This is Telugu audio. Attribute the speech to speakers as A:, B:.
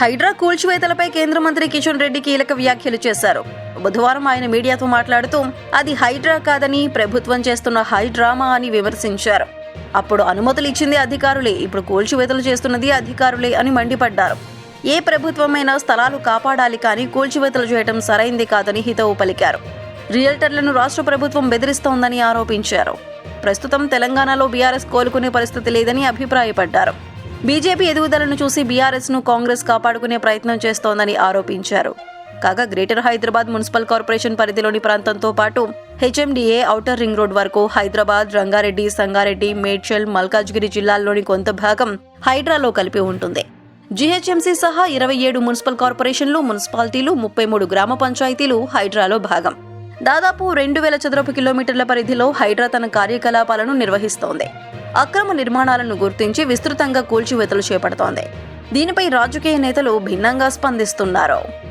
A: హైడ్రా కూల్చివేతలపై కేంద్ర మంత్రి కిషన్ రెడ్డి కీలక వ్యాఖ్యలు చేశారు. బుధవారం ఆయన మీడియాతో మాట్లాడుతూ అది హైడ్రా కాదని ప్రభుత్వం చేస్తున్న హైడ్రామా అని విమర్శించారు. అప్పుడు అనుమతులు ఇచ్చింది అధికారులే ఇప్పుడు కూల్చివేతలు చేస్తున్నది అధికారులే అని మండిపడ్డారు. ఏ ప్రభుత్వమైనా స్థలాలు కాపాడాలి కానీ కూల్చివేతలు చేయడం సరైంది కాదని హితవు పలికారు. రియల్టర్లను రాష్ట్ర ప్రభుత్వం బెదిరిస్తోందని ఆరోపించారు. ప్రస్తుతం తెలంగాణలో బీఆర్ఎస్ కోలుకునే పరిస్థితి లేదని అభిప్రాయపడ్డారు. బీజేపీ ఎదుగుదలను చూసి బీఆర్ఎస్ను కాంగ్రెస్ కాపాడుకునే ప్రయత్నం చేస్తోందని ఆరోపించారు. కాగా గ్రేటర్ హైదరాబాద్ మున్సిపల్ కార్పొరేషన్ పరిధిలోని ప్రాంతంతో పాటు హెచ్ఎండిఏ ఔటర్ రింగ్ రోడ్ వరకు హైదరాబాద్ రంగారెడ్డి సంగారెడ్డి మేడ్చల్ మల్కాజ్గిరి జిల్లాల్లోని కొంత భాగం హైడ్రాలో కలిపి ఉంటుంది. జీహెచ్ఎంసీ సహా ఇరవై ఏడు మున్సిపల్ కార్పొరేషన్లు మున్సిపాలిటీలు ముప్పై మూడు గ్రామ పంచాయతీలు హైడ్రాలో భాగం. దాదాపు రెండు వేల చదరపు కిలోమీటర్ల పరిధిలో హైడ్రా తన కార్యకలాపాలను నిర్వహిస్తోంది. అక్రమ నిర్మాణాలను గుర్తించి విస్తృతంగా కూల్చివేతలు చేపడుతోంది. దీనిపై రాజకీయ నేతలు భిన్నంగా స్పందిస్తున్నారు.